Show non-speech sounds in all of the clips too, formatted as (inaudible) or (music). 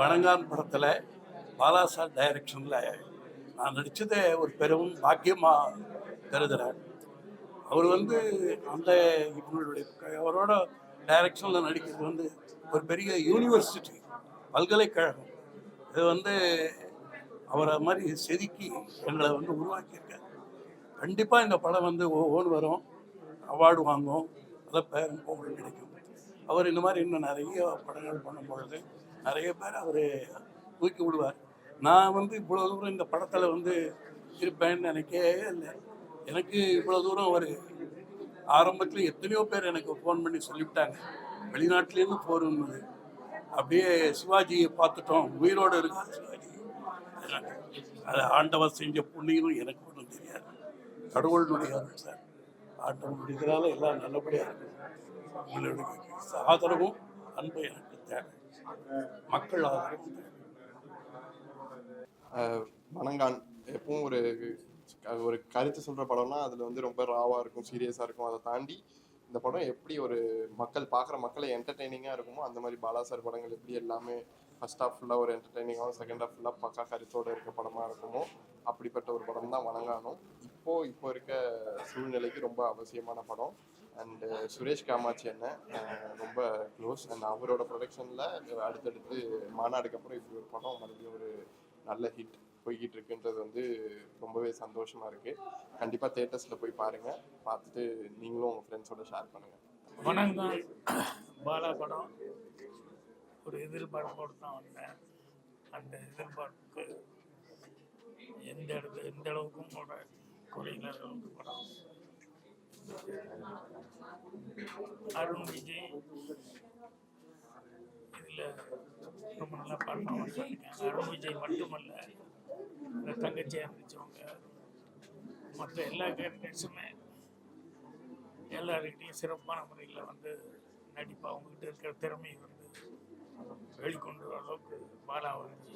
வணங்கான் படத்தில் பாலாசா டைரக்ஷனில் நான் நடித்ததை ஒரு பெரும் பாக்கியமாக கருதுகிறேன் அவர் வந்து அந்த இவங்களுடைய அவரோட டைரக்ஷனில் நடிக்கிறது வந்து ஒரு பெரிய யூனிவர்சிட்டி பல்கலைக்கழகம். இது வந்து அவரை மாதிரி செதுக்கி எங்களை வந்து உருவாக்கியிருக்காரு. கண்டிப்பாக இந்த படம் வந்து ஓன் வரும். அவார்டு வாங்கும். அதை பேரும் புகழும் கிடைக்கும். அவர் இந்த மாதிரி இன்னும் நிறைய படங்கள் பண்ணும்பொழுது நிறைய பேர் அவர் தூக்கி விடுவார். நான் வந்து இவ்வளோ தூரம் இந்த படத்தில் வந்து இருப்பேன்னு நினைக்கவே இல்லை. எனக்கு இவ்வளோ தூரம் அவர் ஆரம்பத்தில் எத்தனையோ பேர் எனக்கு ஃபோன் பண்ணி சொல்லிவிட்டாங்க. வெளிநாட்டிலேருந்து போகிறோம்னு அப்படியே சிவாஜியை பார்த்துட்டோம். உயிரோடு இருக்கா சிவாஜி. அது ஆண்டவர் செஞ்ச புண்ணியம் எனக்கு ஒன்றும் தெரியாது. கடவுளுடைய சார். ஆண்டவன் முடிக்கிறதால எல்லாம் நல்லபடியாக இருக்கும் உங்களுடைய ஆதரவும் அன்பு எனக்கு தேவை. மக்கள் ஆதரவும் தேவை. எப்பவும் ஒரு ஒரு கருத்து சொல்ற படம்னா அதுல வந்து ரொம்ப ராவா இருக்கும் சீரியஸா இருக்கும். அதை தாண்டி இந்த படம் எப்படி ஒரு மக்கள் பார்க்குற மக்களை என்டர்டெய்னிங்காக இருக்குமோ அந்த மாதிரி பாலா சார் படங்கள் எப்படி எல்லாமே ஃபர்ஸ்ட் ஹாஃப் ஃபுல்லாக ஒரு என்டர்டெய்னிங்காகவும் செகண்ட் ஹாஃப் ஃபுல்லாக பக்கா கருத்தோடு இருக்க படமாக இருக்குமோ அப்படிப்பட்ட ஒரு படம் தான் வணங்கானும். இப்போது இப்போ இருக்க சூழ்நிலைக்கு ரொம்ப அவசியமான படம். அண்டு சுரேஷ் காமாட்சி அண்ணன் ரொம்ப க்ளோஸ் அண்ட் அவரோட ப்ரொடக்ஷனில் அடுத்தடுத்து மாநாடுக்கு அப்புறம் இப்படி ஒரு படம் மறுபடியும் ஒரு நல்ல ஹிட் போய்கிட்டு இருக்குன்றது வந்து ரொம்பவே சந்தோஷமாக இருக்குது கண்டிப்பாக தேட்டர்ஸில் போய் பாருங்கள் பார்த்துட்டு நீங்களும் உங்கள் ஃப்ரெண்ட்ஸோட ஷேர் பண்ணுங்கள் வணக்கம். பாலா படம். ஒரு எதிர்பார்ப்போடு தான் வந்தேன். அந்த எதிர்பார்ப்புக்கு எந்த இடத்து எந்த அளவுக்கும் கூட குறையில அளவுக்கு படம். அருண் விஜய். இதில் ரொம்ப நல்லா பர்ஃபார்மன்ஸ் பண்ணியிருக்காங்க அருண் விஜய் மட்டுமல்ல இந்த தங்கச்சியாக இருந்துச்சவங்க மற்ற எல்லா கேரக்டர்ஸுமே எல்லாருக்கிட்டையும் சிறப்பான முறையில் வந்து நடிப்பு அவங்ககிட்ட இருக்கிற திறமையை வந்து வெளிக்கொண்டு வர அளவுக்கு பாலா வந்து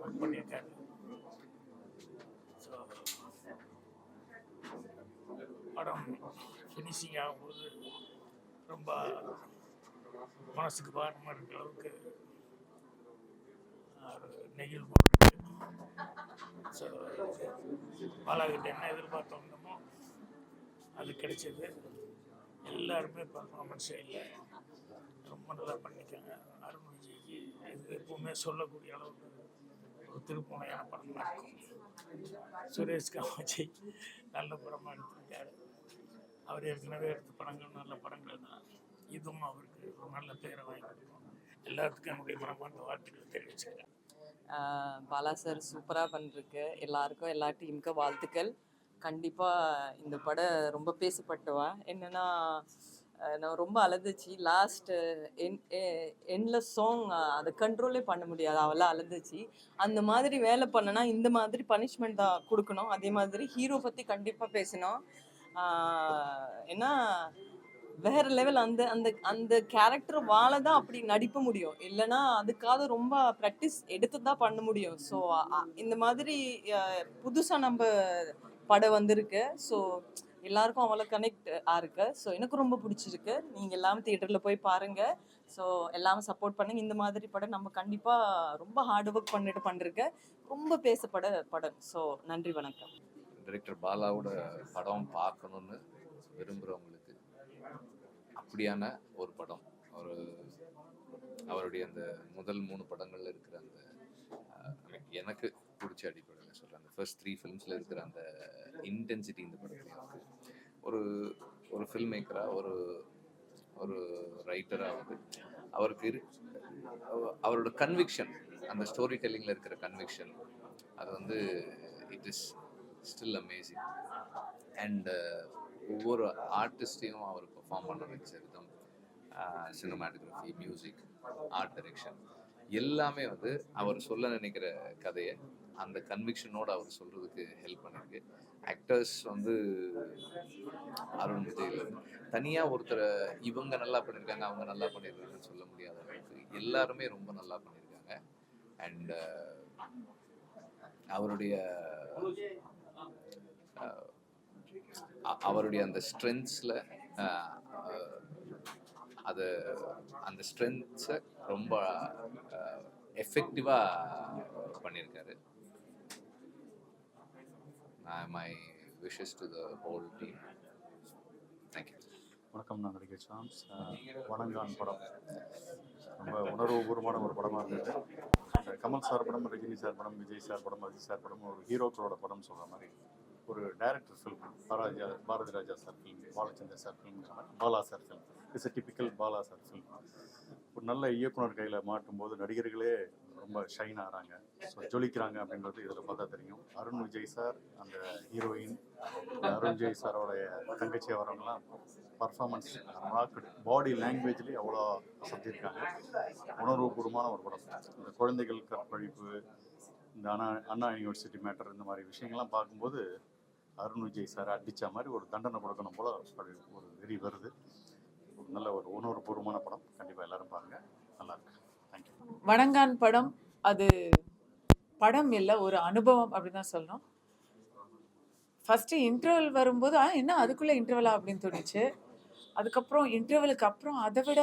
ஒர்க் பண்ணியிருக்காரு. படம் ஃபினிஷிங் ஆகும்போது ரொம்ப மனசுக்கு பாரமாக இருக்கிற அளவுக்கு நெகிழ் போட்டு ஸோ பாலாகிட்ட என்ன எதிர்பார்த்தோம்னமோ அது கிடைச்சது. எல்லாருமே பர்ஃபார்மன்ஸே இல்லை. ரொம்ப நல்லா பண்ணியிருக்காங்க அருண் விஜய்க்கு இது எப்பவுமே சொல்லக்கூடிய அளவுக்கு ஒரு திருப்பணையான படமாக இருக்கும். சுரேஷ் காமாஜி நல்ல படமாக எடுத்திருக்காரு. அவர் ஏற்கனவே எடுத்த படங்கள் நல்ல படங்கள் தான். இதுவும் அவருக்கு ஒரு நல்ல பேரை வாங்கி கொடுக்கும் எல்லாத்துக்கும் என்னுடைய மனமார்ந்த வாழ்த்துக்கள் தெரிவிச்சுக்கிறேன். பாலா சார் சூப்பராக பண்ணிருக்கு. எல்லாருக்கும் எல்லா டீமுக்கும் வாழ்த்துக்கள். கண்டிப்பாக இந்த படம் ரொம்ப பேசப்பட்டுவேன் என்னென்னா நான் ரொம்ப அழுதுச்சு லாஸ்ட் என் எண்ட்ல சாங் அதை கண்ட்ரோலே பண்ண முடியாது. அவெல்லாம் அழுதுச்சு அந்த மாதிரி வேலை பண்ணனா இந்த மாதிரி பனிஷ்மெண்ட் தான் கொடுக்கணும். அதே மாதிரி ஹீரோ பற்றி கண்டிப்பாக பேசணும். ஏன்னா வேற லெவல் அந்த அந்த அந்த கேரக்டர் வாழ தான் அப்படி நடிப்ப முடியும். இல்லைன்னா அதுக்காக ரொம்ப ப்ராக்டிஸ் எடுத்து தான் பண்ண முடியும். ஸோ இந்த மாதிரி புதுசாக நம்ம படம் வந்திருக்கு. ஸோ எல்லாருக்கும் அவ்வளோ கனெக்ட் ஆயிருக்கு ஸோ எனக்கு ரொம்ப பிடிச்சிருக்கு. நீங்கள் எல்லாமே தியேட்டரில் போய் பாருங்கள் ஸோ எல்லாமே சப்போர்ட் பண்ணுங்க. இந்த மாதிரி படம் நம்ம கண்டிப்பாக ரொம்ப ஹார்ட் ஒர்க் பண்ணிட்டு பண்ணிருக்க. ரொம்ப பேசப்பட படம். ஸோ நன்றி வணக்கம். டைரக்டர் பாலாவோட படம் பார்க்கணுன்னு விரும்புகிறவங்களுக்கு அப்படியான ஒரு படம். ஒரு அவருடைய அந்த முதல் மூணு படங்கள்ல இருக்கிற அந்த எனக்கு பிடிச்ச அடிப்படையில் சொல்கிறேன் அந்த ஃபர்ஸ்ட் த்ரீ ஃபிலிம்ஸில் இருக்கிற அந்த இன்டென்சிட்டி இந்த படத்துல இருக்கு. ஒரு ஒரு ஃபில்ம் மேக்கராக ஒரு ஒரு ரைட்டராக வந்து அவருக்கு இரு அவ- அவரோட கன்விக்ஷன் அந்த ஸ்டோரி டெல்லிங்கில் இருக்கிற கன்விக்ஷன் அது வந்து it is still amazing and ஒவ்வொரு ஆர்டிஸ்டையும் அவர் பெர்ஃபார்ம் பண்ண வச்ச விதம் சினிமாட்டோகிராஃபி மியூசிக் ஆர்ட் டைரெக்ஷன் எல்லாமே வந்து அவர் சொல்ல நினைக்கிற கதையை அந்த கன்விக்ஷனோடு அவர் சொல்கிறதுக்கு ஹெல்ப் பண்ணிருக்கு. ஆக்டர்ஸ் வந்து அருண் விஜயில் தனியாக ஒருத்தரை இவங்க நல்லா பண்ணியிருக்காங்க அவங்க நல்லா பண்ணியிருக்காங்கன்னு சொல்ல முடியாத அளவுக்கு எல்லாருமே ரொம்ப நல்லா பண்ணியிருக்காங்க அண்ட் uh, அவருடைய அவருடைய அந்த ஸ்ட்ரென்த்ஸில் அது அந்த ஸ்ட்ரென்த்ஸை ரொம்ப எஃபெக்டிவாக பண்ணியிருக்காரு my wishes to the whole team thank you வணக்கம் நான் நடிகர் சாம்ஸ். வணங்கான் படம். ரொம்ப உணர்வுபூர்வமான ஒரு படமாக இருந்தது. கமல் சார் படம் ரஜினி சார் படம் விஜய் சார் படம் அஜித் சார் படம் ஒரு ஹீரோக்களோட படம் சொல்கிற மாதிரி. ஒரு director film பாராஜா Bharathi Raja sir film Balachander sir film Bala sir film it's typical Bala sir film ஒரு நல்ல இயக்குனர் கையில் மாட்டும் போது நடிகர்களே ரொம்ப ஷைன் ஆகிறாங்க ஸோ ஜொலிக்கிறாங்க அப்படின்றது இதில் பார்த்தா தெரியும். அருண் விஜய் சார் அந்த ஹீரோயின் அருண் விஜய் சாரோடைய தங்கச்சி வரவங்களாம் பர்ஃபார்மன்ஸ் ராக்கடு பாடி லாங்குவேஜ்லேயே அவ்வளோ அசத்திருக்காங்க. உணர்வுபூர்வமான ஒரு படம். இந்த குழந்தைகள் கற்பழிப்பு இந்த அண்ணா அண்ணா யூனிவர்சிட்டி மேட்டர் இந்த மாதிரி விஷயங்கள்லாம் பார்க்கும்போது அருண் விஜய் சார் அடித்த மாதிரி ஒரு தண்டனை கொடுக்கணும் போல ஒரு வெறி வருது. ஒரு நல்ல ஒரு உணர்வுபூர்வமான படம். கண்டிப்பாக எல்லாரும் பாருங்கள் நல்லா இருக்கு. தேங்க்யூ வணங்கான் படம் அது படம் இல்லை ஒரு அனுபவம் அப்படின்னு தான் சொல்லணும். ஃபஸ்ட்டு இன்டர்வல் வரும்போது ஆ என்ன அதுக்குள்ளே இன்டர்வலா அப்படின்னு தோணுச்சு. அதுக்கப்புறம் இன்டர்வலுக்கு அப்புறம் அதை விட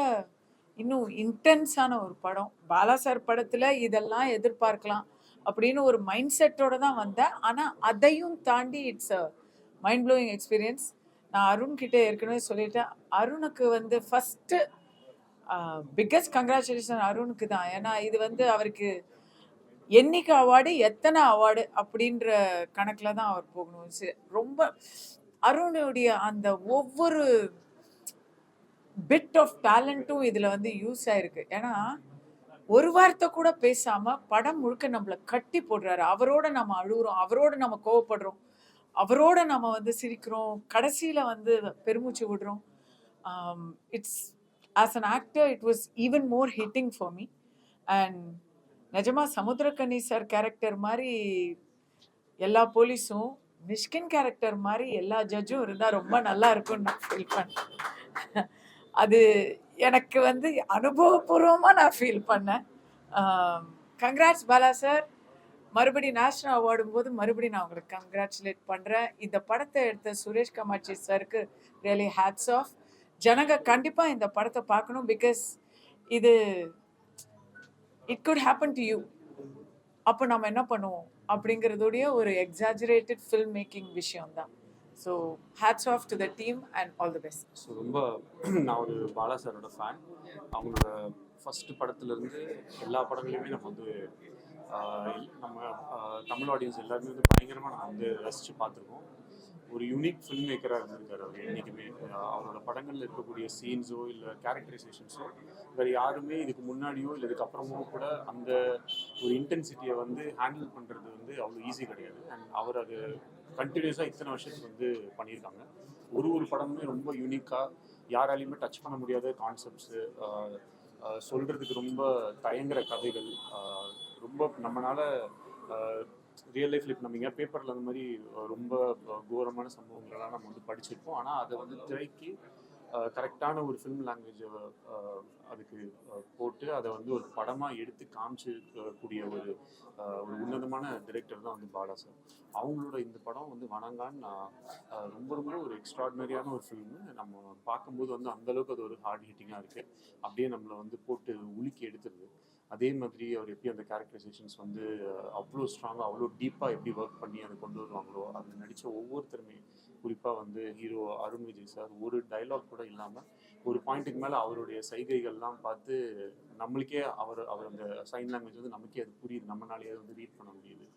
இன்னும் இன்டென்ஸான ஒரு படம். பாலா சார் படத்தில் இதெல்லாம் எதிர்பார்க்கலாம். அப்படின்னு ஒரு மைண்ட் செட்டோட தான் வந்தேன். ஆனால் அதையும் தாண்டி it's a mind blowing experience நான் அருண் கிட்டே ஏற்கனவே சொல்லிட்டேன். அருணுக்கு வந்து ஃபஸ்ட்டு பிக்கஸ்ட் கங்க்ராச்சுலேஷன் அருணுக்கு தான். ஏன்னா இது வந்து அவருக்கு என்னைக்கு அவார்டு எத்தனை அவார்டு அப்படின்ற கணக்கில் தான் அவர் போகணும். ரொம்ப அருணுடைய அந்த ஒவ்வொரு பிட் ஆஃப் டேலண்ட்டும் இதில் வந்து யூஸ் ஆயிருக்கு. ஏன்னா ஒரு வார்த்தை கூட பேசாம படம் முழுக்க நம்மளை கட்டி போடுறாரு. அவரோட நம்ம அழுகுறோம் அவரோட நம்ம கோவப்படுறோம் அவரோட நம்ம வந்து சிரிக்கிறோம் கடைசியில வந்து பெருமூச்சு விடுறோம். It's as an actor it was even more hitting for me and நிஜமா சமுத்திரக்கனி சார் கேரக்டர் மாதிரி எல்லா போலீஸும் மிஷ்கின் கேரக்டர் மாதிரி எல்லா ஜட்ஜும் இருந்தால் ரொம்ப நல்லா இருக்கும்னு நான் ஃபீல் பண்ணேன் அது எனக்கு வந்து அனுபவபூர்வமாக நான் ஃபீல் பண்ணேன். கங்க்ராட்ஸ் பாலா சார் மறுபடியும் நேஷ்னல் அவார்டும் போது மறுபடி நான் உங்களுக்கு கங்க்ராச்சுலேட் பண்ணுறேன் இந்த படத்தை எடுத்த சுரேஷ் கமாட்சி சாருக்கு ரியலி ஹேட்ஸ் ஆஃப் ஜனங்க கண்டிப்பாக இந்த படத்தை பார்க்கணும் பிகாஸ் இது it good happen to you அப்போ நம்ம என்ன பண்ணுவோம்? அப்படிங்கிறதுடைய ஒரு எக்ஸாஜரேட்டட் ஃபில்ம் மேக்கிங் விஷயம் தான் so hats off to the team and all the best so ரொம்ப (clears throat) நான் ஒரு பாலா சாரோட ஃபேன் அவங்களோட ஃபஸ்ட்டு படத்துலேருந்து எல்லா படங்களையுமே நம்ம வந்து நம்ம தமிழ் ஆடியன்ஸ் எல்லாருமே வந்து பயங்கரமாக நம்ம வந்து ரசித்து பார்த்துருக்கோம். ஒரு யூனிக் ஃபில்ம் மேக்கராக இருந்திருக்காரு அவர் என்றைக்குமே அவரோட படங்களில் இருக்கக்கூடிய சீன்ஸோ இல்லை கேரக்டரைசேஷன்ஸோ வேறு யாருமே இதுக்கு முன்னாடியோ இல்லை இதுக்கப்புறமோ கூட அந்த ஒரு இன்டென்சிட்டியை வந்து ஹேண்டில் பண்ணுறது வந்து அவ்வளோ ஈஸி கிடையாது. அண்ட் அவர் அது கண்டினியூஸாக இத்தனை வருஷத்துக்கு வந்து பண்ணியிருக்காங்க. ஒரு ஒரு படமுமே ரொம்ப யூனிக்காக யாராலையுமே டச் பண்ண முடியாத கான்செப்ட்ஸு சொல்கிறதுக்கு ரொம்ப தயங்குற கதைகள் ரொம்ப நம்மளால் ரியல் லைஃப்ல இப்போ நம்ம எங்கேயா பேப்பரில் அந்த மாதிரி ரொம்ப கோரமான சம்பவங்கள்லாம் நம்ம வந்து படிச்சிருப்போம் ஆனால் அதை வந்து திரைக்கு கரெக்டான ஒரு ஃபிலிம் லாங்குவேஜை அதுக்கு போட்டு அதை வந்து ஒரு படமாக எடுத்து காமிச்சிருக்கக்கூடிய ஒரு ஒரு உன்னதமான டிரெக்டர் தான் வந்து பாலா சார். அவங்களோட இந்த படம் வந்து வணங்கான் ரொம்ப ரொம்ப ஒரு எக்ஸ்ட்ராடினரியான ஒரு ஃபில்மு நம்ம பார்க்கும்போது வந்து அந்தளவுக்கு அது ஒரு ஹார்ட் ஹிட்டிங்காக இருக்குது அப்படியே நம்மளை வந்து போட்டு உலுக்கி எடுத்துருது. அதே மாதிரி அவர் எப்படி அந்த கேரக்டரைசேஷன்ஸ் வந்து அவ்வளோ ஸ்ட்ராங்காக அவ்வளோ டீப்பாக எப்படி ஒர்க் பண்ணி அதை கொண்டு வருவாங்களோ அதில் நடித்த ஒவ்வொருத்தருமே குறிப்பாக வந்து ஹீரோ அருண் விஜய் சார் ஒரு டைலாக் கூட இல்லாமல் ஒரு பாயிண்ட்டுக்கு மேலே அவருடைய சைகைகள்லாம் பார்த்து நம்மளுக்கே அவர் அவர் அந்த சைன் லாங்குவேஜ் வந்து நமக்கே அது புரியுது. நம்மளாலேயே வந்து ரீட் பண்ண முடியுது.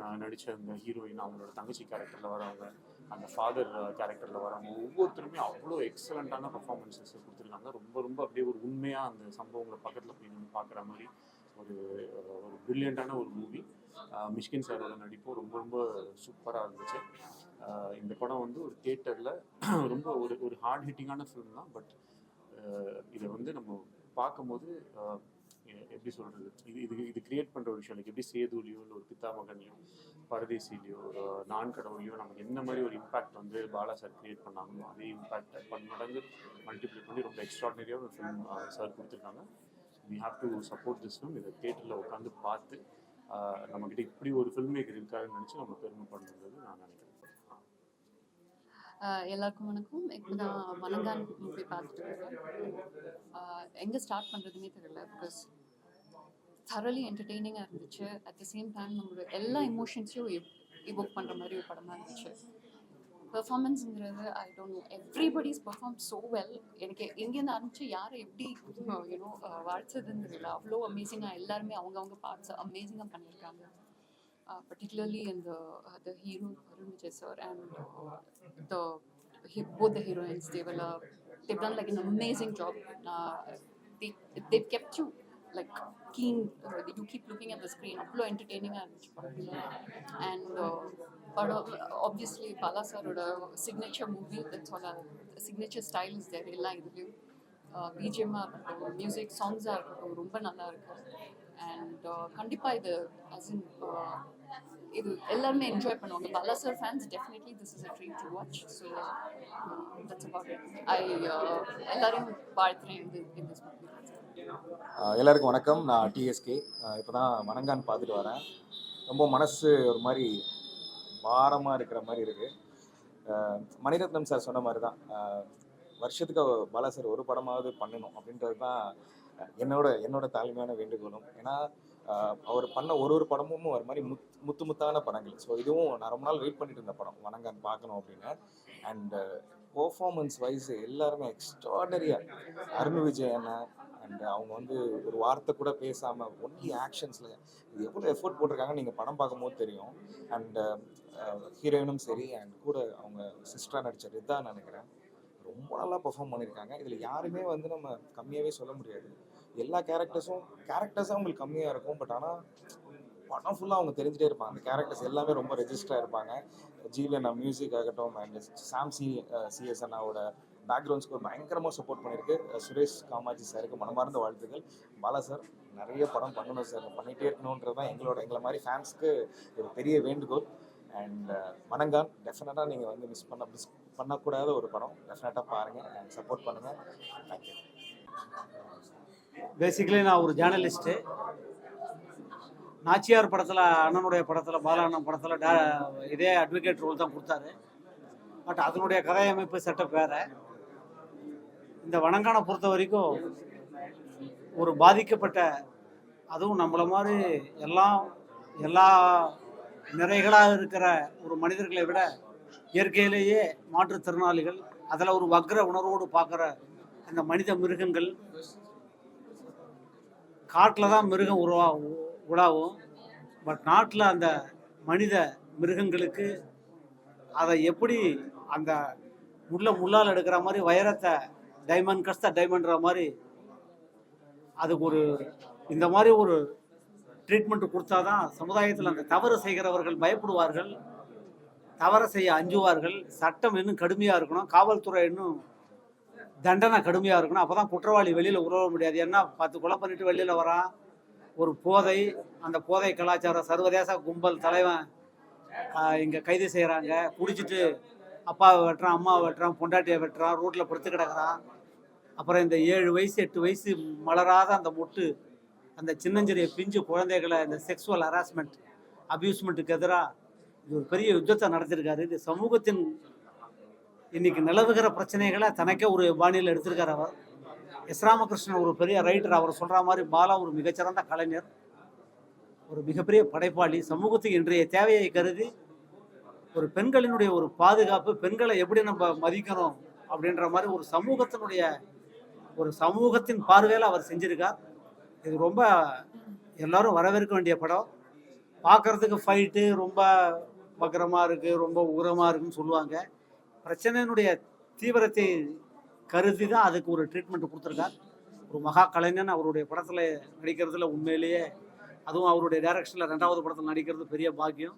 நான் நடித்த அந்த ஹீரோயின் அவங்களோட தங்கச்சி கேரக்டரில் வரவங்க அந்த ஃபாதர் கேரக்டரில் வரவங்க ஒவ்வொருத்தருமே அவ்வளோ எக்ஸலண்ட்டான பர்ஃபார்மன்ஸஸ் கொடுத்துருக்காங்க. ரொம்ப ரொம்ப அப்படியே ஒரு உண்மையாக அந்த சம்பவங்களை பக்கத்தில் போய் நின்று பார்க்குற மாதிரி ஒரு ஒரு ப்ரில்லியண்ட்டான ஒரு மூவி மிஷ்கின் சாரோட நடிப்பும் ரொம்ப ரொம்ப சூப்பராக இருந்துச்சு. இந்த படம் வந்து ஒரு தியேட்டரில் (clears throat) ரொம்ப ஒரு ஒரு ஹார்ட் ஹிட்டிங்கான ஃபிலிம் தான். பட் இதை வந்து நம்ம பார்க்கும்போது எப்படி சொல்கிறது இது இது இது கிரியேட் பண்ணுற ஒரு விஷயம். லைக் எப்படி சேதுலையோ இல்லை ஒரு பித்தாமகன்லையோ பரதேசிலையோ ஒரு நான் கடவுளையோ நமக்கு என்ன மாதிரி ஒரு இம்பாக்ட் வந்து பாலா சார் கிரியேட் பண்ணாங்களோ அதே இம்பாக்ட் பன்மடங்கு மல்டிப்ளை பண்ணி ரொம்ப எக்ஸ்ட்ராடினரியாக ஒரு ஃபிலிம் சார் கொடுத்துருக்காங்க. We have to support this film இதை தேட்டரில் உட்காந்து பார்த்து நம்மக்கிட்ட இப்படி ஒரு ஃபில்ம் மேக்கர் இருக்காருன்னு நினச்சி நம்ம பெருமை பண்ணுறது நான் நினைக்கிறேன். எல்லாருக்கும் வணக்கம் இப்போ நான் வணங்கான் மூவி பார்த்துட்டு இருக்கேன் எங்கே ஸ்டார்ட் பண்ணுறதுனே தெரியல பிகாஸ் தரலி என்டர்டெய்னிங்காக இருந்துச்சு. அட் த சேம் டைம் நம்மளோட எல்லா எமோஷன்ஸையும் இவோக் பண்ணுற மாதிரி ஒரு படமாக இருந்துச்சு. பெர்ஃபார்மன்ஸுங்கிறது I don't know everybody's perform so well எனக்கு எங்கேருந்து ஆரம்பிச்சு யாரை எப்படி யூனோ வாழ்த்ததுன்னு தெரியல. அவ்வளோ அமேசிங்காக எல்லாருமே அவங்கவுங்க பார்ட்ஸ் அமேசிங்காக பண்ணியிருக்காங்க. பர்டிகுலர்லி இந்த the hero Arun Vijay sir and the both the heroines they will uh, they've done like an amazing job uh, they they've kept you like keen uh, you keep looking at the screen அவ்வளோ என்டர்டெய்னிங்காக இருந்துச்சு படத்தில் and படம் obviously Bala சாரோட signature movie that's all signature style is there எல்லா இதுலேயும் பிஜிஎம்மாக இருக்கட்டும் music சாங்ஸாக இருக்கட்டும் ரொம்ப நல்லா இருக்கு அண்ட் கண்டிப்பாக இது as in uh, இது எல்லாருமே என்ஜாய் பண்ணுவாங்க. Bala sir fans definitely this is a dream to watch so that's about it I எல்லாரையும் வாழ்த்துறேன் இந்த இந்த ஆஹ் எல்லாருக்கும் வணக்கம். நான் டிஎஸ்கே இப்போ தான் மணங்கான் பார்த்துட்டு வரேன். ரொம்ப மனசு ஒரு மாதிரி பாரமாக இருக்கிற மாதிரி இருக்குது மணிரத்னம் சார் சொன்ன மாதிரி தான் வருஷத்துக்கு பாலா சார் ஒரு படமாவது பண்ணணும் அப்படின்றது தான் என்னோட என்னோட தாழ்மையான வேண்டுகோளும். ஏன்னா அவர் பண்ண ஒரு ஒரு படமும் ஒரு மாதிரி முத் முத்து முத்தான படங்கள். ஸோ இதுவும் நான் ரொம்ப நாள் வெயிட் பண்ணிட்டு இருந்த படம் வணங்கான் பார்க்கணும் அப்படின்னு. அண்ட் பர்ஃபார்மன்ஸ் வைஸ் எல்லாருமே எக்ஸ்ட்ராடரியாக அருண் விஜய் அண்ணன் அண்ட் அவங்க வந்து ஒரு வார்த்தை கூட பேசாமல் ஒன்லி ஆக்ஷன்ஸில் இது எவ்வளோ எஃபோர்ட் போட்டிருக்காங்கன்னு நீங்கள் படம் பார்க்கும்போது தெரியும். அண்ட் ஹீரோயினும் சரி அண்ட் கூட அவங்க சிஸ்டராக நடித்த ரிதா நினைக்கிறேன். ரொம்ப நல்லா பெர்ஃபார்ம் பண்ணியிருக்காங்க இதில் யாருமே வந்து நம்ம கம்மியாகவே சொல்ல முடியாது. எல்லா கேரக்டர்ஸும் கேரக்டர்ஸும் அவங்களுக்கு கம்மியாக இருக்கும். பட் ஆனால் படம் ஃபுல்லாக அவங்க தெரிஞ்சிட்டே இருப்பாங்க. அந்த கேரக்டர்ஸ் எல்லாமே ரொம்ப ரெஜிஸ்டராக இருப்பாங்க. ஜீவி மியூசிக் ஆகட்டும் அண்ட் சாம் சி சிஎஸ்என்னாவோட பேக்ரவுண்ட் ஸ்கோர் பயங்கரமாக சப்போர்ட் பண்ணியிருக்கு. சுரேஷ் காமாஜி சாருக்கு மனமார்ந்த வாழ்த்துக்கள். பாலா சார் நிறைய படம் பண்ணணும் சார் பண்ணிகிட்டே இருக்கணுன்றது தான் எங்களோட எங்களை மாதிரி ஃபேன்ஸ்க்கு ஒரு பெரிய வேண்டுகோள். அண்ட் மணங்கான் டெஃபினட்டாக நீங்கள் வந்து மிஸ் பண்ண மிஸ் பண்ணக்கூடாத ஒரு படம். டெஃபினட்டாக பாருங்கள் அண்ட் சப்போர்ட் பண்ணுங்கள் தேங்க்யூ பேசிக்கலி நான் ஒரு ஜேர்னலிஸ்ட்டு நாச்சியார் படத்தில் அண்ணனுடைய படத்தில் பாலாண்ணன் படத்தில் டே இதே அட்வொகேட் ரோல் தான் கொடுத்தாரு. பட் அதனுடைய கதையமைப்பு செட்டப் வேறு. இந்த வணங்கானை பொறுத்த வரைக்கும் ஒரு பாதிக்கப்பட்ட அதுவும் நம்மளை மாதிரி எல்லாம் எல்லா நிறைகளாக இருக்கிற ஒரு மனிதர்களை விட இயற்கையிலேயே மாற்றுத்திறனாளிகள் அதில் ஒரு வக்ர உணர்வோடு பார்க்குற அந்த மனித மிருகங்கள் காட்டில் தான் மிருகம் உருவா உலாவும். பட் நாட்டில் அந்த மனித மிருகங்களுக்கு அதை எப்படி அந்த முள்ள முள்ளால் எடுக்கிற மாதிரி வைரத்தை டைமண்ட் கஷ்ட டைமண்ட்ற மாதிரி அதுக்கு ஒரு இந்த மாதிரி ஒரு ட்ரீட்மெண்ட் கொடுத்தாதான் சமுதாயத்தில் அந்த தவறு செய்கிறவர்கள் பயப்படுவார்கள் தவறு செய்ய அஞ்சுவார்கள் சட்டம் இன்னும் கடுமையாக இருக்கணும் காவல்துறை இன்னும் தண்டனை கடுமையாக இருக்கணும் அப்போ தான் குற்றவாளி வெளியில் உறவ முடியாது. ஏன்னா பத்து கொலை பண்ணிட்டு வெளியில் வரான். ஒரு போதை அந்த போதை கலாச்சாரம் சர்வதேச கும்பல் தலைவன் இங்கே கைது செய்கிறாங்க குடிச்சிட்டு அப்பாவை வெட்டுறான் அம்மாவை வெட்டுறான் பொண்டாட்டியை வெட்டுறான் ரோட்டில் படுத்து கிடக்குறான். அப்புறம் இந்த ஏழு வயசு எட்டு வயசு மலராத அந்த மொட்டு அந்த சின்னஞ்சிறிய பிஞ்சு குழந்தைகளை இந்த செக்ஸுவல் ஹராஸ்மெண்ட் அப்யூஸ்மெண்ட்டுக்கு எதிராக இது ஒரு பெரிய யுத்தத்தை நடத்திருக்காரு. இது சமூகத்தின் இன்னைக்கு நிலவுகிற பிரச்சனைகளை தனக்கே ஒரு பாணியில் எடுத்திருக்கார் அவர். எஸ் ராமகிருஷ்ணன் ஒரு பெரிய ரைட்டர் அவர் சொல்கிற மாதிரி பாலா ஒரு மிகச்சிறந்த கலைஞர். ஒரு மிகப்பெரிய படைப்பாளி. சமூகத்துக்கு இன்றைய தேவையை கருதி ஒரு பெண்களினுடைய ஒரு பாதுகாப்பு பெண்களை எப்படி நம்ம மதிக்கணும் அப்படின்ற மாதிரி ஒரு சமூகத்தினுடைய ஒரு சமூகத்தின் பார்வையில் அவர் செஞ்சிருக்கார். இது ரொம்ப எல்லாரும் வரவேற்க வேண்டிய படம். பார்க்கறதுக்கு ஃபைட்டு ரொம்ப வக்கரமாக இருக்குது ரொம்ப உரமாக இருக்குன்னு சொல்லுவாங்க. பிரச்சனையினுடைய தீவிரத்தை கருதி தான் அதுக்கு ஒரு ட்ரீட்மெண்ட் கொடுத்துருக்கார். ஒரு மகா கலைஞன் அவருடைய படத்தில் நடிக்கிறதுல உண்மையிலேயே அதுவும் அவருடைய டைரக்ஷனில் ரெண்டாவது படத்தில் நடிக்கிறது பெரிய பாக்கியம்.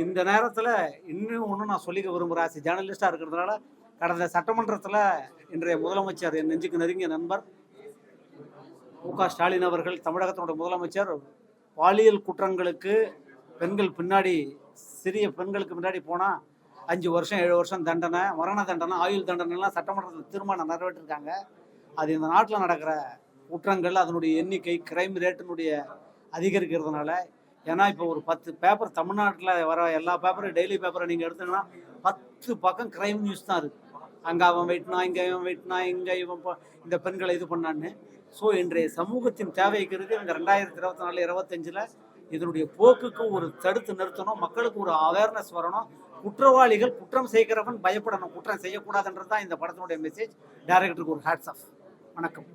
இந்த நேரத்தில் இன்னும் ஒன்றும் நான் சொல்லிக்க விரும்புகிறேன் ஆஸ் ஜேர்னலிஸ்டாக இருக்கிறதுனால கடந்த சட்டமன்றத்தில் இன்றைய முதலமைச்சர் என் நெஞ்சுக்கு நெருங்கிய நண்பர் மு க ஸ்டாலின் அவர்கள் தமிழகத்தினுடைய முதலமைச்சர் பாலியல் குற்றங்களுக்கு பெண்கள் பின்னாடி சிறிய பெண்களுக்கு பின்னாடி போனால் அஞ்சு வருஷம் ஏழு வருஷம் தண்டனை மரண தண்டனை ஆயுள் தண்டனைலாம் சட்டமன்றத்தில் தீர்மானம் நிறைவேற்றிருக்காங்க. அது இந்த நாட்டில் நடக்கிற குற்றங்கள் அதனுடைய எண்ணிக்கை கிரைம் ரேட்டினுடைய அதிகரிக்கிறதுனால ஏன்னா இப்போ ஒரு பத்து பேப்பர் தமிழ்நாட்டில் வர எல்லா பேப்பரும் டெய்லி பேப்பரை நீங்கள் எடுத்தீங்கன்னா பத்து பக்கம் கிரைம் நியூஸ் தான் இருக்குது அங்கே அவன் வெயிட்னா இங்கே இவன் வெயிட்னா இங்கே இவன் ப- இந்த பெண்களை இது பண்ணான்னு. ஸோ இன்றைய சமூகத்தின் தேவைக்கு இருக்குது இந்த ரெண்டாயிரத்தி இருபத்தி நாலு இருபத்தஞ்சில் இதனுடைய போக்குக்கு ஒரு தடுத்து நிறுத்தணும் மக்களுக்கு ஒரு அவேர்னஸ் வரணும். குற்றவாளிகள் குற்றம் செய்கிறவன் பயப்படணும். குற்றம் செய்யக்கூடாதுன்றது தான் இந்த படத்தினுடைய மெசேஜ் டேரக்டருக்கு ஒரு ஹேட்ஸ் ஆஃப் வணக்கம்.